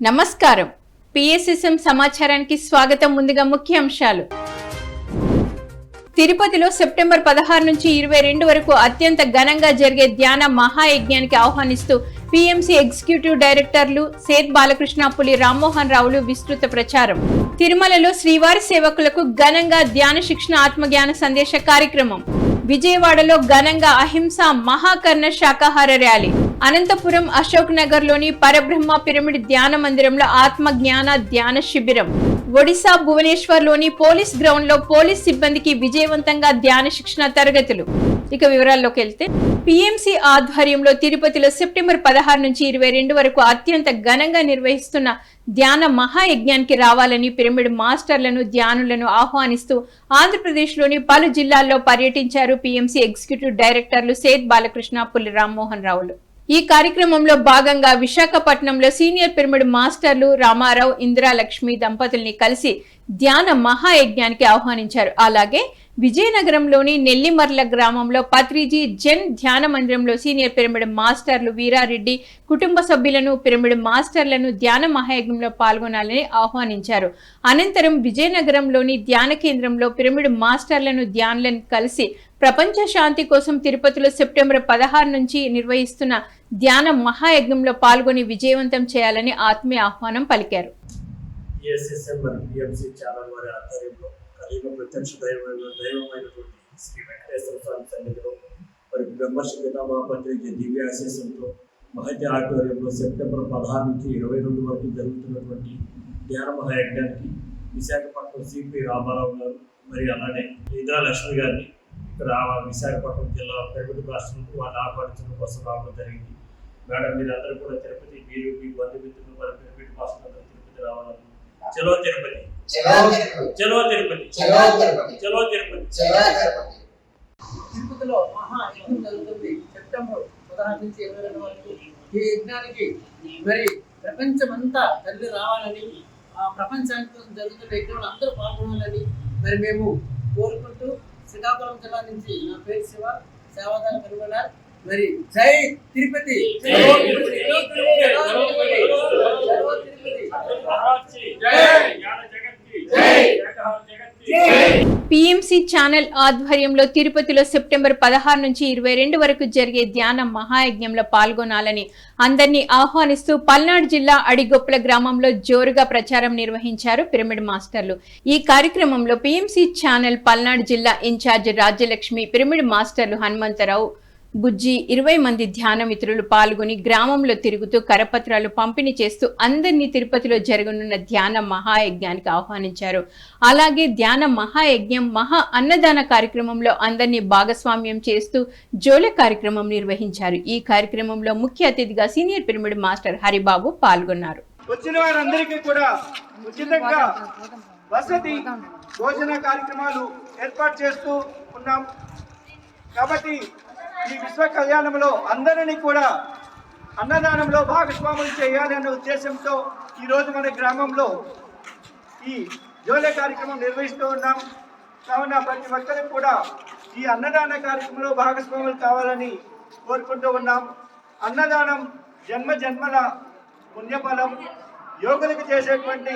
నమస్కారం. పిఎస్ఎస్ఎం సమాచారానికి స్వాగతం ముందుగా ముఖ్యాంశాలు తిరుపతిలో సెప్టెంబర్ పదహారు నుంచి ఇరవై రెండు వరకు అత్యంత ఘనంగా జరిగే ధ్యాన మహాయజ్ఞానికి ఆహ్వానిస్తూ పిఎంసి ఎగ్జిక్యూటివ్ డైరెక్టర్లు సేత్ బాలకృష్ణ పులి రామ్మోహన్ రావులు విస్తృత ప్రచారం. తిరుమలలో శ్రీవారి సేవకులకు ఘనంగా ధ్యాన శిక్షణ ఆత్మజ్ఞాన సందేశ కార్యక్రమం. విజయవాడలో ఘనంగా అహింస మహాకర్ణ శాకాహార ర్యాలీ. అనంతపురం అశోక్ నగర్లోని పరబ్రహ్మ పిరమిడ్ ధ్యాన మందిరంలో ఆత్మ జ్ఞాన ధ్యాన శిబిరం. ఒడిశా భువనేశ్వర్లోని పోలీస్ గ్రౌండ్లో పోలీస్ సిబ్బందికి విజయవంతంగా ధ్యాన శిక్షణ తరగతులు. ఇక వివరాల్లోకి వెళ్తే పిఎంసి ఆధ్వర్యంలో తిరుపతిలో సెప్టెంబర్ పదహారు నుంచి ఇరవై రెండు వరకు అత్యంత ఘనంగా నిర్వహిస్తున్న ధ్యాన మహాయజ్ఞానికి రావాలని పిరమిడ్ మాస్టర్లను ధ్యానులను ఆహ్వానిస్తూ ఆంధ్రప్రదేశ్లోని పలు జిల్లాల్లో పర్యటించారు PMC executive directors Seth Balakrishna Pulli Rammohan రావులు. ఈ కార్యక్రమంలో భాగంగా విశాఖపట్నంలో సీనియర్ పిరమిడ్ మాస్టర్లు రామారావు ఇందిరాలక్ష్మి దంపతుల్ని కలిసి ధ్యాన మహాయజ్ఞానికి ఆహ్వానించారు. అలాగే విజయనగరంలోని నెల్లిమర్ల గ్రామంలో పత్రిజీ జన్ ధ్యాన మందిరంలో సీనియర్ పిరమిడ్ మాస్టర్లు వీరారెడ్డి కుటుంబ సభ్యులను పిరమిడ్ మాస్టర్లను ధ్యాన మహాయజ్ఞంలో పాల్గొనాలని ఆహ్వానించారు. అనంతరం విజయనగరంలోని ధ్యాన కేంద్రంలో పిరమిడ్ మాస్టర్లను ధ్యానులను కలిసి ప్రపంచ శాంతి కోసం తిరుపతిలో సెప్టెంబర్ పదహారు నుంచి నిర్వహిస్తున్న ధ్యాన మహాయజ్ఞంలో పాల్గొని విజయవంతం చేయాలని ఆత్మీయ ఆహ్వానం పలికారు. ఈఎస్ఎస్ఎం ప్రత్యక్ష దైవమైన దైవమైనటువంటి శ్రీ వెంకటేశ్వర స్వామి సన్నిధిలో మరి బ్రహ్మర్షి పితామహాపత్రికి దివ్య ఆశీస్సులతో మహతి ఆధ్వర్యంలో సెప్టెంబర్ పదహారు నుంచి ఇరవై రెండు వరకు జరుగుతున్నటువంటి ధ్యాన మహాయజ్ఞానికి విశాఖపట్నం సిపి రామారావు గారు మరి అలానే ఇందిరా లక్ష్మి గారిని ఇక్కడ విశాఖపట్నం జిల్లా ప్రగతి రాష్ట్రంలో వాళ్ళు ఆహ్వానించడం కోసం రావడం జరిగింది. మేడం మీరందరూ కూడా తిరుపతి మీరు మీ బంధుమిత్రులు మరి పిరమిడ్ మాస్టర్ తిరుపతి రావాలని. చలో తిరుపతి. చలో తిరుపతి. చలో తిరుపతి. చలో తిరుపతి. చలో తిరుపతి. తిరుపతిలో మహా యజ్ఞం జరుగుతుంది. సెప్టెంబర్ పదహారు నుంచి ఇరవై రెండు వరకు ఈ యజ్ఞానికి మరి ప్రపంచమంతా తల్లి రావాలని ఆ ప్రపంచానికి కోసం జరుగుతున్న యజ్ఞంలో అందరూ పాల్గొనాలని మరి మేము కోరుకుంటూ శ్రీకాకుళం జిల్లా నుంచి నా పేరు శివ సేవాదార కనుగొన మరి జై తిరుపతి. జై తిరుపతి. పిఎంసి ఛానల్ ఆధ్వర్యంలో తిరుపతిలో సెప్టెంబర్ పదహారు నుంచి ఇరవై రెండు వరకు జరిగే ధ్యాన మహాయజ్ఞంలో పాల్గొనాలని అందరినీ ఆహ్వానిస్తూ పల్నాడు జిల్లా అడిగొప్పల గ్రామంలో జోరుగా ప్రచారం నిర్వహించారు పిరమిడ్ మాస్టర్లు. ఈ కార్యక్రమంలో పిఎంసి ఛానల్ పల్నాడు జిల్లా ఇన్ఛార్జ్ రాజ్యలక్ష్మి పిరమిడ్ మాస్టర్లు హనుమంతరావు బుజ్జి ఇరవై మంది ధ్యాన మిత్రులు పాల్గొని గ్రామంలో తిరుగుతూ కరపత్రాలు పంపిణీ చేస్తూ అందరినీ తిరుపతిలో జరగనున్న ధ్యాన మహాయజ్ఞానికి ఆహ్వానించారు. అలాగే ధ్యాన మహాయజ్ఞం మహా అన్నదాన కార్యక్రమంలో అందరినీ భాగస్వామ్యం చేస్తూ జోల కార్యక్రమం నిర్వహించారు. ఈ కార్యక్రమంలో ముఖ్య అతిథిగా సీనియర్ పిరమిడ్ మాస్టర్ హరిబాబు పాల్గొన్నారు. వచ్చిన వారందరికీ కూడా ఉచితంగా వసతి భోజన కార్యక్రమాలు ఏర్పాటు చేస్తూ ఉన్నాం. కాబట్టి ఈ విశ్వ కళ్యాణంలో అందరినీ కూడా అన్నదానంలో భాగస్వాములు చేయాలన్న ఉద్దేశంతో ఈరోజు మన గ్రామంలో ఈ జోలే కార్యక్రమం నిర్వహిస్తూ ఉన్నాం. కావున ప్రతి ఒక్కరికి కూడా ఈ అన్నదాన కార్యక్రమంలో భాగస్వాములు కావాలని కోరుకుంటూ ఉన్నాం. అన్నదానం జన్మ జన్మల పుణ్యఫలం. యోగులకు చేసేటువంటి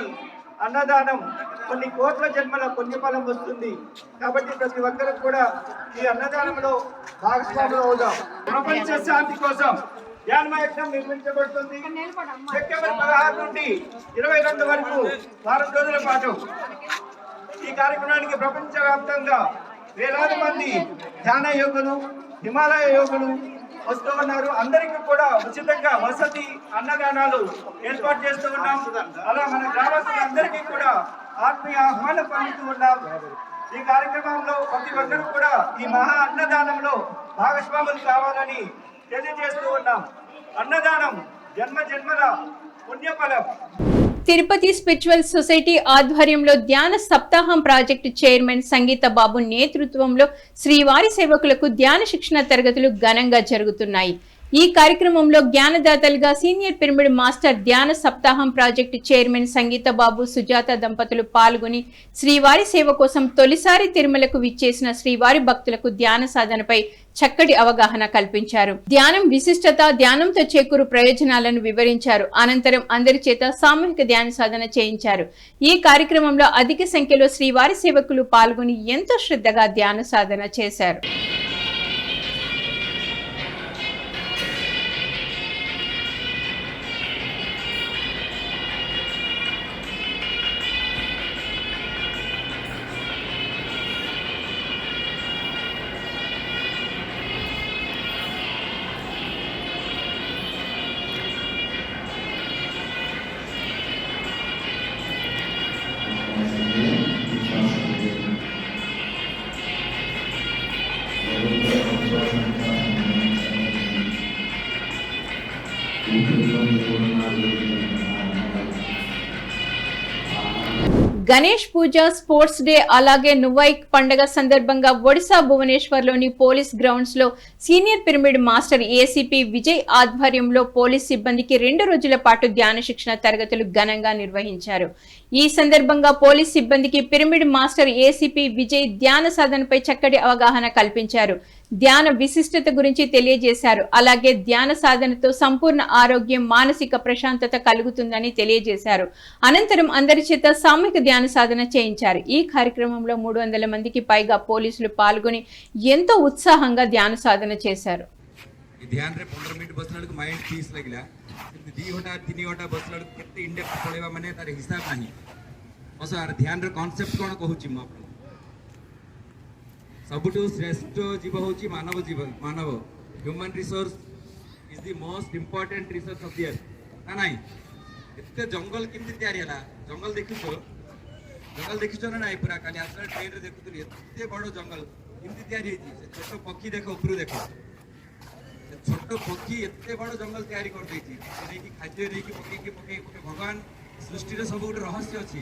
అన్నదానం కొన్ని కోట్ల జన్మల పుణ్యఫలం వస్తుంది. కాబట్టి ప్రతి ఒక్కరూ కూడా ఈ అన్నదానంలో భాగస్వాములు అవుదాం. ప్రపంచ శాంతి కోసం ధ్యానమయజ్ఞం నిర్మించబడుతుంది. సెప్టెంబర్ పదహారు నుండి ఇరవై రెండు వరకు వారం రోజుల పాటు. ఈ కార్యక్రమానికి ప్రపంచవ్యాప్తంగా వేలాది మంది ధ్యాన యోగులు హిమాలయ యోగులు వస్తూ ఉన్నారు అందరికీ కూడా ఉచితంగా వసతి అన్నదానాలు ఏర్పాటు చేస్తూ ఉన్నాం. అలా మన గ్రామస్తులందరికీ కూడా ఆత్మీయ ఆహ్వానం పొందుతూ ఉన్నాం. ఈ కార్యక్రమంలో ప్రతి ఒక్కరు కూడా ఈ మహా అన్నదానంలో భాగస్వాములు కావాలని తెలియజేస్తూ ఉన్నాం. అన్నదానం జన్మ జన్మల పుణ్యఫలం. తిరుపతి స్పిరిచువల్ సొసైటీ ఆధ్వర్యంలో ధ్యాన సప్తాహం ప్రాజెక్టు చైర్మన్ సంగీత బాబు నేతృత్వంలో శ్రీవారి సేవకులకు ధ్యాన శిక్షణ తరగతులు ఘనంగా జరుగుతున్నాయి. ఈ కార్యక్రమంలో జ్ఞానదాతలుగా సీనియర్ పిరమిడ్ మాస్టర్ ధ్యాన సప్తాహం ప్రాజెక్టు చైర్మన్ సంగీత బాబు సుజాత దంపతులు పాల్గొని శ్రీవారి సేవ కోసం తొలిసారి తిరుమలకు విచ్చేసిన శ్రీవారి భక్తులకు ధ్యాన సాధనపై చక్కటి అవగాహన కల్పించారు. ధ్యానం విశిష్టత ధ్యానంతో చేకూరు ప్రయోజనాలను వివరించారు. అనంతరం అందరి చేత సామూహిక ధ్యాన సాధన చేయించారు. ఈ కార్యక్రమంలో అధిక సంఖ్యలో శ్రీవారి సేవకులు పాల్గొని ఎంతో శ్రద్ధగా ధ్యాన సాధన చేశారు. గణేష్ పూజ స్పోర్ట్స్ డే అలాగే నువైక్ పండగ సందర్భంగా ఒడిశా భువనేశ్వర్లోని పోలీస్ గ్రౌండ్స్లో senior pyramid master ACP Vijay ఆధ్వర్యంలో పోలీస్ సిబ్బందికి రెండు రోజుల పాటు ధ్యాన శిక్షణ తరగతులు ఘనంగా నిర్వహించారు. ఈ సందర్భంగా పోలీస్ సిబ్బందికి పిరమిడ్ మాస్టర్ ఏసీపీ విజయ్ ధ్యాన సాధనపై చక్కటి అవగాహన కల్పించారు. ధ్యాన విశిష్టత గురించి తెలియజేశారు. అలాగే ధ్యాన సాధనతో సంపూర్ణ ఆరోగ్యం మానసిక ప్రశాంతత కలుగుతుందని తెలియజేశారు. అనంతరం అందరి చేత సామూహిక ధ్యాన సాధన చేయించారు. ఈ కార్యక్రమంలో మూడు వందల మందికి పైగా పోలీసులు పాల్గొని ఎంతో ఉత్సాహంగా ధ్యాన సాధన చేశారు. ఒకసారి रे కాన్సెప్ట్ కూడా बसनाडक మాకు ସବୁଠୁ ଶ୍ରେଷ୍ଠ ଜୀବ ହେଉଛି ମାନବ ଜୀବ ମାନବ human resource is the most important resource of the earth ନା ନାହିଁ ଏତେ ଜଙ୍ଗଲ କେମିତି ତିଆରି ହେଲା ଜଙ୍ଗଲ ଦେଖିଛ ଜଙ୍ଗଲ ଦେଖିଛ ନା ନାହିଁ ପୁରା କାଲି ଆସିଲା ଟ୍ରେନରେ ଦେଖୁଥିଲି ଏତେ ବଡ଼ ଜଙ୍ଗଲ କେମିତି ତିଆରି ହେଇଛି ସେ ଛୋଟ ପକ୍ଷୀ ଦେଖ ଉପରୁ ଦେଖ ସେ ଛୋଟ ପକ୍ଷୀ ଏତେ ବଡ଼ ଜଙ୍ଗଲ ତିଆରି କରିଦେଇଛି ସେ ନେଇକି ଖାଦ୍ୟ ନେଇକି ପକେଇକି ପକେଇ ପକେଇ ଭଗବାନ ସୃଷ୍ଟିରେ ସବୁ ଗୋଟେ ରହସ୍ୟ ଅଛି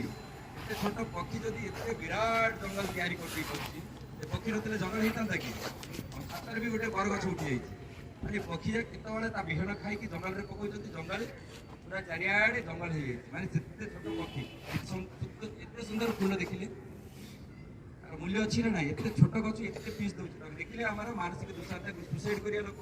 ଏତେ ଛୋଟ ପକ୍ଷୀ ଯଦି ଏତେ ବିରାଟ ଜଙ୍ଗଲ ତିଆରି କରିଦେଇଛନ୍ତି ସେ ପକ୍ଷୀ ନଥିଲେ ଜଙ୍ଗଲ ହେଇଥାନ୍ତା କି ଆମ ଛାତରେ ବି ଗୋଟେ ବରଗଛ ଉଠି ଯାଇଛି ମାନେ ପକ୍ଷୀ ଯେ କେତେବେଳେ ତା ବିହନ ଖାଇକି ଜଙ୍ଗଲରେ ପକଉଛନ୍ତି ଜଙ୍ଗଲ ପୁରା ଚାରିଆଡ଼େ ଜଙ୍ଗଲ ହେଇଯାଇଛି ମାନେ ସେତେ ଛୋଟ ପକ୍ଷୀ ଏତେ ସୁନ୍ଦର- ଏତେ ସୁନ୍ଦର ଫୁଲ ଦେଖିଲେ ତାର ମୂଲ୍ୟ ଅଛି ନା ନାହିଁ ଏତେ ଛୋଟ ଗଛ ଏତେ ପିସ୍ ଦଉଛି ତାକୁ ଦେଖିଲେ ଆମର ମାନସିକ ଦୁଃସାଧ୍ୟ ସୁସାଇଡ୍ କରିବା ଲୋକ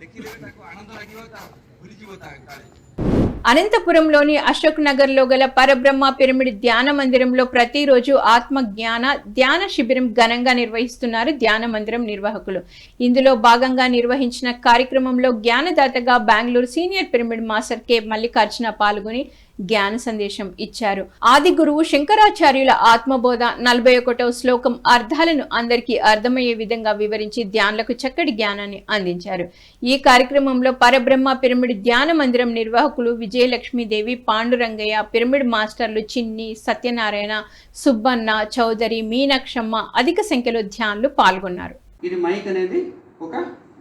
ଦେଖିଦେବେ ତାକୁ ଆନନ୍ଦ ଲାଗିବ ତା ଭୁଲିଯିବ ତା କାଳେ అనంతపురంలోని అశోక్ నగర్లో గల పరబ్రహ్మ పిరమిడ్ ధ్యాన మందిరంలో ప్రతిరోజు ఆత్మ జ్ఞాన ధ్యాన శిబిరం ఘనంగా నిర్వహిస్తున్నారు ధ్యాన మందిరం నిర్వాహకులు. ఇందులో భాగంగా నిర్వహించిన కార్యక్రమంలో జ్ఞానదాతగా Bengaluru senior pyramid master K. Mallikarjuna పాల్గొని జ్ఞాన సందేశం ఇచ్చారు. ఆది గురువు శంకరాచార్యుల ఆత్మబోధ నలభై ఒకటో శ్లోకం అర్థాలను అందరికీ అర్థమయ్యే విధంగా వివరించి ధ్యానులకు చక్కటి జ్ఞానాన్ని అందించారు. ఈ కార్యక్రమంలో పరబ్రహ్మ పిరమిడ్ ధ్యాన మందిరం నిర్వాహకులు విజయలక్ష్మీదేవి పాండురంగయ్య పిరమిడ్ మాస్టర్లు చిన్ని సత్యనారాయణ సుబ్బన్న చౌదరి మీనాక్షమ్మ అధిక సంఖ్యలో ధ్యానులు పాల్గొన్నారు. ఇది మైక్ అనేది ఒక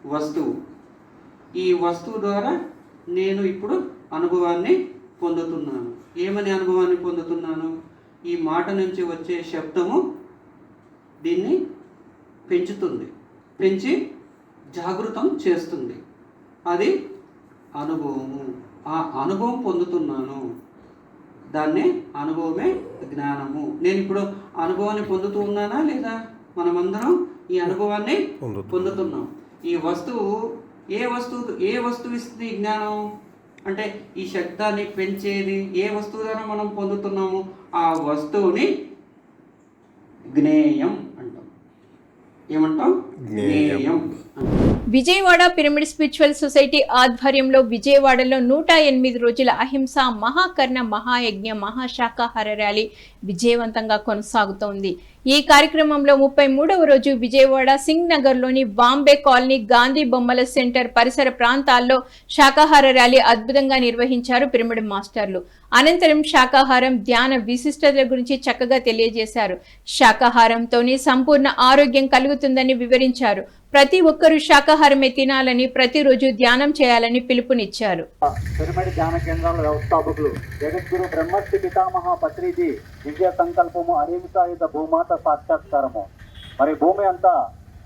వస్తువు. ఈ వస్తువు ద్వారా నేను ఇప్పుడు అనుభవాన్ని పొందుతున్నాను. ఏమని అనుభవాన్ని పొందుతున్నాను? ఈ మాట నుంచి వచ్చే శబ్దము దీన్ని పెంచుతుంది. పెంచి జాగృతం చేస్తుంది. అది అనుభవము. ఆ అనుభవం పొందుతున్నాను. దాన్నే అనుభవమే జ్ఞానము. నేను ఇప్పుడు అనుభవాన్ని పొందుతూ ఉన్నానా లేదా? మనమందరం ఈ అనుభవాన్ని పొందుతున్నాం. ఈ వస్తువు ఏ వస్తువు ఏ వస్తువు ఇస్తుంది జ్ఞానం? అంటే ఈ శబ్దాన్ని పెంచేది ఏ వస్తువు ద్వారా మనం పొందుతున్నాము? ఆ వస్తువుని జ్ఞేయం అంటాం. ఏమంటాం? జ్ఞేయం. అంటాం విజయవాడ పిరమిడ్ స్పిరిచువల్ సొసైటీ ఆధ్వర్యంలో విజయవాడలో నూట ఎనిమిది రోజుల అహింస మహాకర్ణ మహాయజ్ఞ మహాశాఖాహార ర్యాలీ విజయవంతంగా కొనసాగుతోంది. ఈ కార్యక్రమంలో ముప్పై మూడవ రోజు విజయవాడ సింగ్ నగర్లోని బాంబే కాలనీ గాంధీ బొమ్మల సెంటర్ పరిసర ప్రాంతాల్లో శాకాహార ర్యాలీ అద్భుతంగా నిర్వహించారు పిరమిడ్ మాస్టర్లు. అనంతరం శాకాహారం ధ్యాన విశిష్టతల గురించి చక్కగా తెలియజేశారు. శాకాహారంతోనే సంపూర్ణ ఆరోగ్యం కలుగుతుందని వివరించారు. ప్రతి ఒక్కరూ శాకాహారమే తినాలని ప్రతిరోజు ధ్యానం చేయాలని పిలుపునిచ్చారు. పిరమిడ్ ధ్యాన కేంద్రాల వ్యవస్థాపకులు జగద్గురు బ్రహ్మశ్రీ పితామహ పత్రిజీ దివ్య సంకల్పము అహింసాయుధ భూమాత సాక్షాత్కారము. మరి భూమి అంతా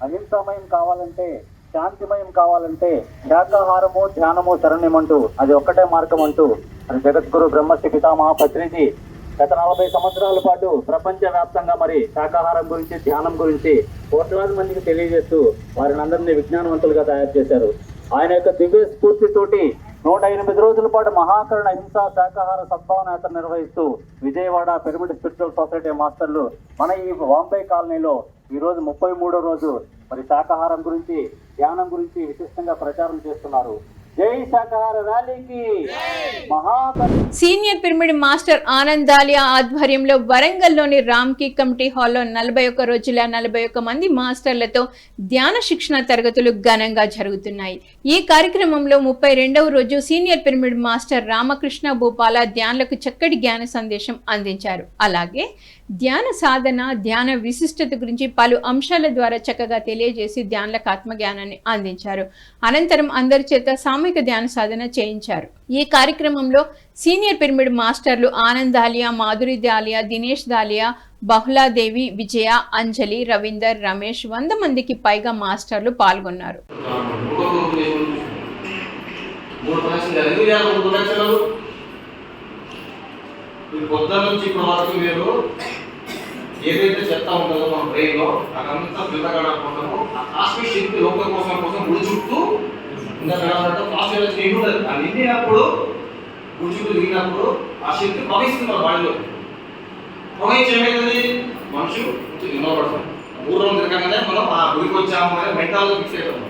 అహింసామయం కావాలంటే శాంతిమయం కావాలంటే శాకాహారము ధ్యానము శరణ్యమంటూ అది ఒక్కటే మార్గం అంటూ మరి జగద్గురు బ్రహ్మశ్రీ పితామహ పత్రిజీ గత నలభై సంవత్సరాల పాటు ప్రపంచ వ్యాప్తంగా మరి శాకాహారం గురించి ధ్యానం గురించి కోట్లాది మందికి తెలియజేస్తూ వారిని అందరినీ విజ్ఞానవంతులుగా తయారు చేశారు. ఆయన యొక్క దివ్య స్ఫూర్తితోటి నూట ఎనిమిది రోజుల పాటు మహాకరణ హింస శాకాహార సద్భావన యాత్ర నిర్వహిస్తూ విజయవాడ పిరమిడ్ స్పిరిచువల్ సొసైటీ మాస్టర్లు మన ఈ బాంబే కాలనీలో ఈరోజు ముప్పై మూడో రోజు మరి శాకాహారం గురించి ధ్యానం గురించి విశిష్టంగా ప్రచారం చేస్తున్నారు. Senior pyramid master Anand Dalia ఆధ్వర్యంలో వరంగల్లోని రామ్కి కమిటీ హాల్లో నలభై ఒక్క రోజుల నలభై ఒక్క మంది మాస్టర్లతో ధ్యాన శిక్షణ తరగతులు ఘనంగా జరుగుతున్నాయి. ఈ కార్యక్రమంలో ముప్పై రెండవ రోజు senior pyramid master Ramakrishna Bhupala ధ్యానులకు చక్కటి జ్ఞాన సందేశం అందించారు. అలాగే ధ్యాన సాధన ధ్యాన విశిష్టత గురించి పలు అంశాల ద్వారా చక్కగా తెలియజేసి ధ్యానులకు ఆత్మజ్ఞానాన్ని అందించారు. అనంతరం అందరి చేత సామూహిక ధ్యాన సాధన చేయించారు. ఈ కార్యక్రమంలో సీనియర్ పిరమిడ్ మాస్టర్లు ఆనంద్ దాలియా మాధురి దాలియా దినేష్ దాలియా బహుళాదేవి విజయ అంజలి రవీందర్ రమేష్ వంద మందికి పైగా మాస్టర్లు పాల్గొన్నారు. ఈ పరీక్షలు నుంచి ఇప్పటి వరకు మీరు ఏదైతే చెత్త ఉంటుందో మన బ్రెయిన్లో అదంతా పిల్లగడకపోతాము ఆ కాస్మిక్ శక్తి లోపల కోసం కోసం గుడి చుట్టూ ఇంకా కాస్మిక్ శక్తి నిండి ఉంటుంది ఆ నిండినప్పుడు గుడి చుట్టూ దిగినప్పుడు ఆ శక్తి ప్రవహిస్తుంది మన బాడీలో. ప్రవహించి ఏమైతుంది మనిషి నిలబడతాం మూడు రోజులు మనం ఆ గుడికి వచ్చాము అనే మెంటాల్లో ఫిక్స్ అవుతాం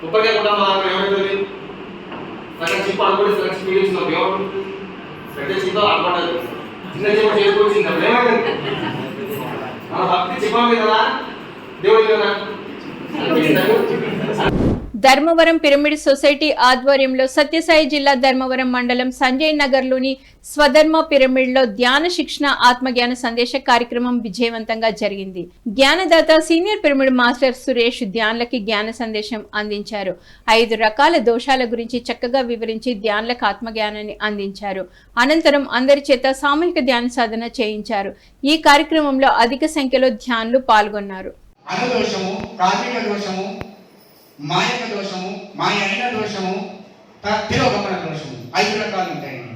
కొబ్బరికాయ కూడా మన దాంట్లో ఏమవుతుంది సగం చిప్ అనుకోండి సగం స్పీడ్ ఇస్తున్నాం ఏమవుతుంది పెద్ద చిప్ అనుకోండి చిన్న చిప్ ఏమైంది మన భక్తి చిప్పం కదా. దేవుడి కదా ధర్మవరం పిరమిడ్ సొసైటీ ఆధ్వర్యంలో సత్యసాయి జిల్లా ధర్మవరం మండలం సంజయ్ నగర్లోని స్వధర్మ పిరమిడ్లో ధ్యాన శిక్షణ ఆత్మజ్ఞాన సందేశ కార్యక్రమం విజయవంతంగా జరిగింది. జ్ఞానదాత సీనియర్ పిరమిడ్ మాస్టర్ సురేష్ ధ్యానులకి జ్ఞాన సందేశం అందించారు. ఐదు రకాల దోషాల గురించి చక్కగా వివరించి ధ్యానులకు ఆత్మజ్ఞానాన్ని అందించారు. అనంతరం అందరి చేత సామూహిక ధ్యాన సాధన చేయించారు. ఈ కార్యక్రమంలో అధిక సంఖ్యలో ధ్యానులు పాల్గొన్నారు. కార్మిక దోషము మాయక దోషము మాయ అయిన దోషము తిరోగమన దోషము ఐదు రకాలు ఉంటాయండి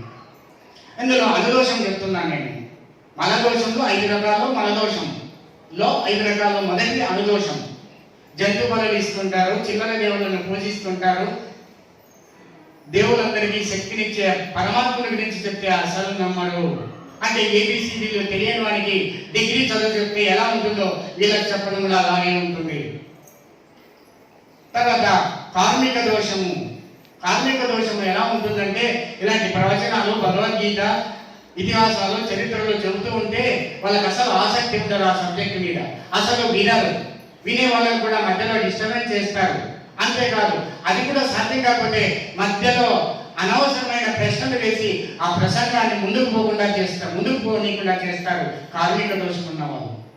ఇందులో అనుదోషం చెప్తున్నాను నేను. మన దోషంలో ఐదు రకాలు దోషం. దోషంలో ఐదు రకాలు మొదటి అనుదోషం జంతు బలులు ఇస్తుంటారు చిల్లర దేవుళ్ళను పూజిస్తుంటారు. దేవులందరికీ శక్తినిచ్చే పరమాత్ముని గురించి చెప్తే అసలు నమ్మరు. అంటే ఏబిసిడీలు తెలియని వానికి డిగ్రీ చదువు చెప్తే ఎలా ఉంటుందో వీళ్ళకి చెప్పడం కూడా అలాగే ఉంటుంది. తర్వాత కార్మిక దోషము. కార్మిక దోషము ఎలా ఉంటుందంటే ఇలాంటి ప్రవచనాలు భగవద్గీత ఇతిహాసాలు చరిత్రలో చెబుతూ ఉంటే వాళ్ళకి అసలు ఆసక్తి ఉంటారు ఆ సబ్జెక్ట్ మీద. అసలు వినరు. వినే వాళ్ళని కూడా మధ్యలో డిస్టర్బెన్స్ చేస్తారు. అంతేకాదు అది కూడా సాధ్యం కాకపోతే మధ్యలో అనవసరమైన ప్రశ్నలు వేసి ఆ ప్రసంగాన్ని ముందుకు పోకుండా చేస్తారు ముందుకు పోనీయకుండా చేస్తారు. కార్మిక దోషం ఉన్న వాళ్ళు.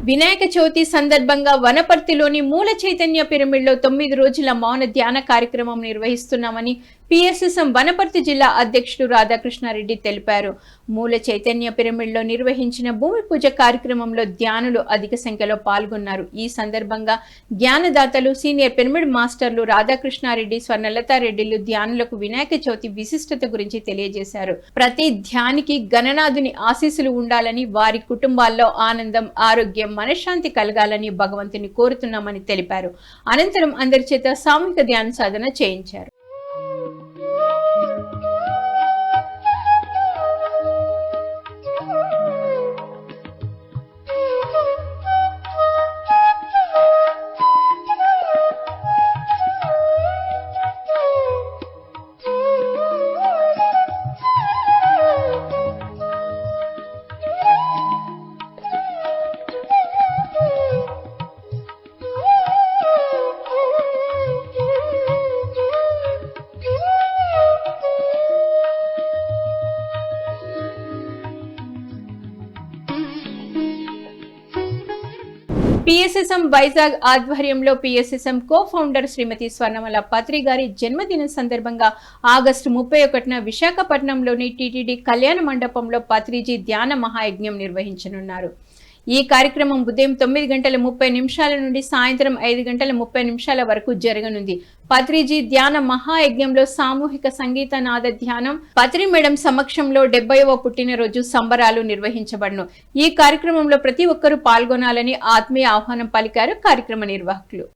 వినాయక చవితి సందర్భంగా వనపర్తిలోని మూల చైతన్య పిరమిడ్లో తొమ్మిది రోజుల మౌన ధ్యాన కార్యక్రమం నిర్వహిస్తున్నామని పిఎస్ఎస్ఎం వనపర్తి జిల్లా అధ్యక్షుడు రాధాకృష్ణారెడ్డి తెలిపారు. మూల చైతన్య పిరమిడ్లో నిర్వహించిన భూమి పూజ కార్యక్రమంలో ధ్యానులు అధిక సంఖ్యలో పాల్గొన్నారు. ఈ సందర్భంగా జ్ఞానదాతలు సీనియర్ పిరమిడ్ మాస్టర్లు రాధాకృష్ణారెడ్డి స్వర్ణలతారెడ్డిలు ధ్యానులకు వినాయక చవితి విశిష్టత గురించి తెలియజేశారు. ప్రతి ధ్యానికి గణనాథుని ఆశీస్సులు ఉండాలని వారి కుటుంబాల్లో ఆనందం ఆరోగ్యం మనశ్శాంతి కలగాలని భగవంతుని కోరుతున్నామని తెలిపారు. అనంతరం అందరి చేత సామూహిక ధ్యాన సాధన చేయించారు. పిఎస్ఎస్ఎం వైజాగ్ ఆధ్వర్యంలో పిఎస్ఎస్ఎం కో ఫౌండర్ శ్రీమతి స్వర్ణమల పత్రి గారి జన్మదిన సందర్భంగా ఆగస్టు ముప్పై ఒకటిన విశాఖపట్నంలోని టీటీడీ కళ్యాణ మండపంలో పత్రిజీ ధ్యాన మహాయజ్ఞం నిర్వహించనున్నారు. ఈ కార్యక్రమం ఉదయం తొమ్మిది గంటల ముప్పై నిమిషాల నుండి సాయంత్రం ఐదు గంటల ముప్పై నిమిషాల వరకు జరగనుంది. పత్రిజీ ధ్యాన మహాయజ్ఞంలో సామూహిక సంగీత నాద ధ్యానం పత్రి మేడం సమక్షంలో డెబ్బైవ పుట్టినరోజు సంబరాలు నిర్వహించబడను. ఈ కార్యక్రమంలో ప్రతి ఒక్కరూ పాల్గొనాలని ఆత్మీయ ఆహ్వానం పలికారు కార్యక్రమ నిర్వాహకులు.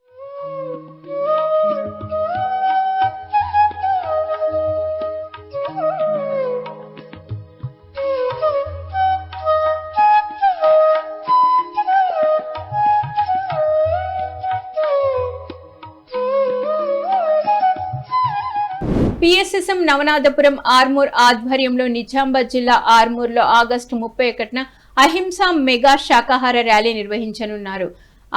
పిఎస్ఎస్ఎం నవనాథపురం ఆర్మూర్ ఆధ్వర్యంలో నిజామాబాద్ జిల్లా ఆర్మూర్లో ఆగస్టు ముప్పై ఒకటిన అహింసా మెగా శాకాహార ర్యాలీ నిర్వహించనున్నారు.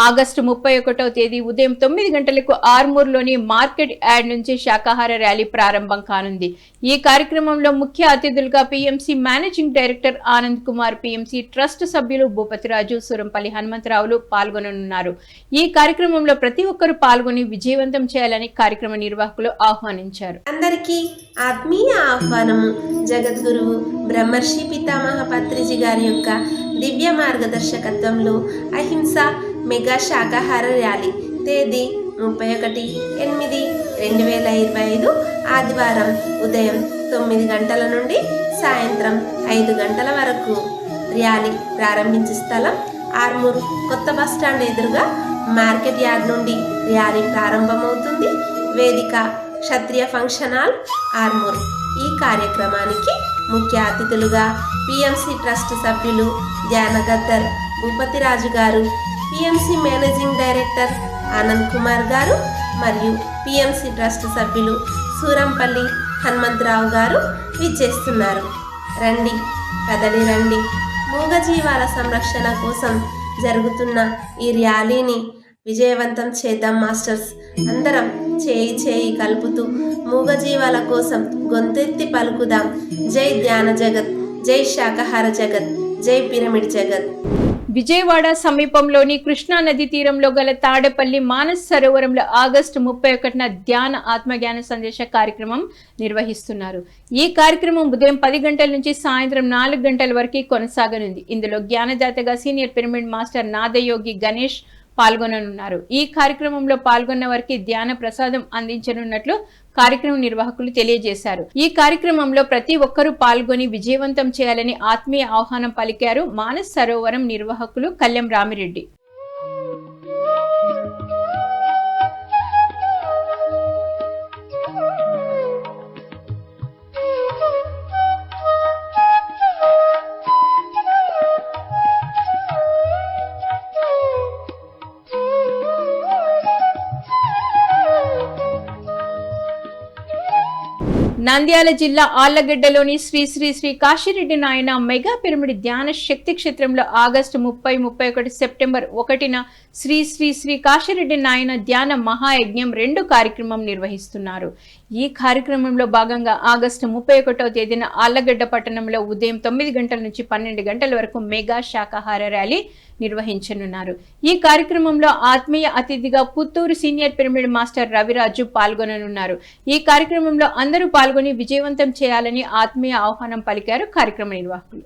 ఆగస్టు ముప్పై ఒకటో తేదీ ఉదయం తొమ్మిది గంటలకు ఆర్మూర్లోని మార్కెట్ యార్డ్ నుంచి శాకాహార ర్యాలీ ప్రారంభం కానుంది. ఈ కార్యక్రమంలో ముఖ్య అతిథులుగా PMC managing director Anand Kumar PMC trust సభ్యులు భూపతిరాజు సురంపల్లి హనుమంతరావులు పాల్గొననున్నారు. ఈ కార్యక్రమంలో ప్రతి ఒక్కరూ పాల్గొని విజయవంతం చేయాలని కార్యక్రమ నిర్వాహకులు ఆహ్వానించారు. అందరికీ ఆత్మీయ ఆహ్వానము. జగద్గురువు బ్రహ్మర్షి పితామహ పత్రిజి గారి యొక్క దివ్య మార్గదర్శకత్వంలో అహింస మెగా శాకాహార ర్యాలీ. తేదీ ముప్పై ఒకటి ఎనిమిది రెండు వేల ఇరవై ఐదు ఆదివారం ఉదయం తొమ్మిది గంటల నుండి సాయంత్రం ఐదు గంటల వరకు. ర్యాలీ ప్రారంభించే స్థలం ఆర్మూర్ కొత్త బస్టాండ్ ఎదురుగా మార్కెట్ యార్డ్ నుండి ర్యాలీ ప్రారంభమవుతుంది. వేదిక క్షత్రియ ఫంక్షన్ హాల్ ఆర్మూర్. ఈ కార్యక్రమానికి ముఖ్య అతిథులుగా పిఎంసి ట్రస్ట్ సభ్యులు ధ్యానగద్దర్ భూపతిరాజు గారు PMC managing director Anand Kumar గారు మరియు పిఎంసి ట్రస్ట్ సభ్యులు సూరంపల్లి హనుమంతరావు గారు విచ్చేస్తున్నారు. రండి కదలి రండి. మూగజీవాల సంరక్షణ కోసం జరుగుతున్న ఈ ర్యాలీని విజయవంతం చేద్దాం మాస్టర్స్. అందరం చేయి చేయి కలుపుతూ మూగజీవాల కోసం గొంతెత్తి పలుకుదాం. జై ధ్యాన జగత్ జై శాకాహార జగత్ జై పిరమిడ్ జగత్. విజయవాడ సమీపంలోని కృష్ణా నది తీరంలో గల తాడేపల్లి మానస్ సరోవరంలో ఆగస్టు ముప్పై ఒకటిన ధ్యాన ఆత్మజ్ఞాన సందేశ కార్యక్రమం నిర్వహిస్తున్నారు. ఈ కార్యక్రమం ఉదయం పది గంటల నుంచి సాయంత్రం నాలుగు గంటల వరకు కొనసాగనుంది. ఇందులో జ్ఞానదాతగా senior pyramid master Nadayogi Ganesh పాల్గొననున్నారు. ఈ కార్యక్రమంలో పాల్గొన్న వారికి ధ్యాన ప్రసాదం అందించనున్నట్లు కార్యక్రమ నిర్వాహకులు తెలియజేశారు. ఈ కార్యక్రమంలో ప్రతి ఒక్కరూ పాల్గొని విజయవంతం చేయాలని ఆత్మీయ ఆహ్వానం పలికారు మానస్ సరోవరం నిర్వాహకులు కళ్యాం రామిరెడ్డి. నంద్యాల జిల్లా ఆళ్ళగడ్డలోని శ్రీ శ్రీ శ్రీ కాశీరెడ్డి నాయన మెగా పిరమిడ్ ధ్యాన శక్తి క్షేత్రంలో ఆగస్టు ముప్పై ముప్పై ఒకటి సెప్టెంబర్ ఒకటిన శ్రీ శ్రీ శ్రీ కాశీరెడ్డి నాయన ధ్యాన మహాయజ్ఞం రెండు కార్యక్రమం నిర్వహిస్తున్నారు. ఈ కార్యక్రమంలో భాగంగా ఆగస్టు ముప్పై ఒకటో తేదీన ఆళ్ళగడ్డ పట్టణంలో ఉదయం తొమ్మిది గంటల నుంచి పన్నెండు గంటల వరకు మెగా శాకాహార ర్యాలీ నిర్వహించనున్నారు. ఈ కార్యక్రమంలో ఆత్మీయ అతిథిగా Puttur senior pyramid master Raviraju పాల్గొననున్నారు. ఈ కార్యక్రమంలో అందరూ పాల్గొని విజయవంతం చేయాలని ఆత్మీయ ఆహ్వానం పలికారు కార్యక్రమ నిర్వాహకులు.